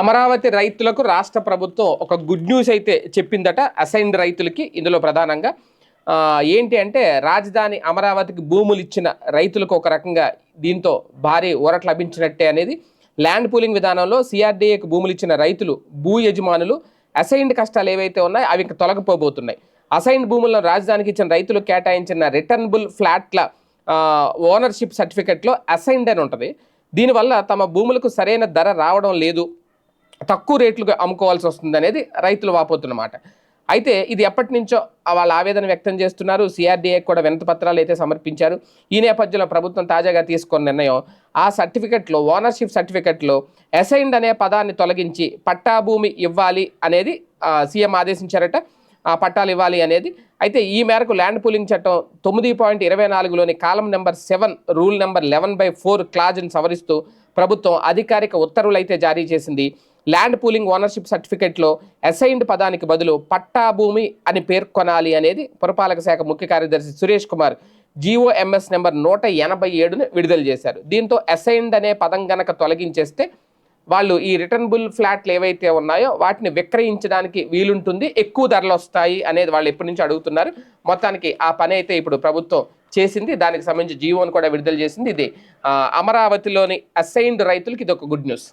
అమరావతి రైతులకు రాష్ట్ర ప్రభుత్వం ఒక గుడ్ న్యూస్ అయితే చెప్పిందట. అసైన్డ్ రైతులకి ఇందులో ప్రధానంగా ఏంటి అంటే రాజధాని అమరావతికి భూములు ఇచ్చిన రైతులకు ఒక రకంగా దీంతో భారీ ఊరట లభించినట్టే అనేది. ల్యాండ్ పూలింగ్ విధానంలో సిఆర్డీఏకి భూములు ఇచ్చిన రైతులు భూ యజమానులు అసైన్డ్ కష్టాలు ఏవైతే ఉన్నాయో అవి ఇంక తొలగిపోబోతున్నాయి. అసైన్డ్ భూములను రాజధానికి ఇచ్చిన రైతులు కేటాయించిన రిటర్నబుల్ ఫ్లాట్ల ఓనర్షిప్ సర్టిఫికెట్లో అసైన్డ్ అని ఉంటుంది. దీనివల్ల తమ భూములకు సరైన ధర రావడం లేదు. తక్కువ రేట్లుగా అమ్ముకోవాల్సి వస్తుంది అనేది రైతులు వాపోతున్నమాట. అయితే ఇది ఎప్పటి నుంచో వాళ్ళ ఆవేదన వ్యక్తం చేస్తున్నారు. సిఆర్డీఏ కూడా వినతి పత్రాలు అయితే సమర్పించారు. ఈ నేపథ్యంలో ప్రభుత్వం తాజాగా తీసుకున్న నిర్ణయం ఆ సర్టిఫికెట్లో ఓనర్షిప్ సర్టిఫికెట్లో అసైన్డ్ అనే పదాన్ని తొలగించి పట్టా భూమి ఇవ్వాలి అనేది సీఎం ఆదేశించారట. ఆ పట్టాలు ఇవ్వాలి అనేది. అయితే ఈ మేరకు ల్యాండ్ పూలింగ్ చట్టం తొమ్మిది పాయింట్ ఇరవై నాలుగులోని కాలం number seven rule number eleven by four క్లాజ్ని సవరిస్తూ ప్రభుత్వం అధికారిక ఉత్తర్వులు అయితే జారీ చేసింది. ల్యాండ్ పూలింగ్ ఓనర్షిప్ సర్టిఫికెట్లో అసైన్డ్ పదానికి బదులు పట్టా భూమి అని పేర్కొనాలి అనేది పురపాలక శాఖ ముఖ్య కార్యదర్శి సురేష్ కుమార్ జీఓఎంఎస్ నెంబర్ నూట ఎనభై ఏడును విడుదల చేశారు. దీంతో అసైన్డ్ అనే పదం గనక తొలగించేస్తే వాళ్ళు ఈ రిటర్నబుల్ ఫ్లాట్లు ఏవైతే ఉన్నాయో వాటిని విక్రయించడానికి వీలుంటుంది ఎక్కువ ధరలు వస్తాయి అనేది వాళ్ళు ఎప్పటి నుంచి అడుగుతున్నారు. మొత్తానికి ఆ పని అయితే ఇప్పుడు ప్రభుత్వం చేసింది. దానికి సంబంధించి జీవోను కూడా విడుదల చేసింది. ఇది అమరావతిలోని అసైన్డ్ రైతులకి ఇది ఒక గుడ్ న్యూస్.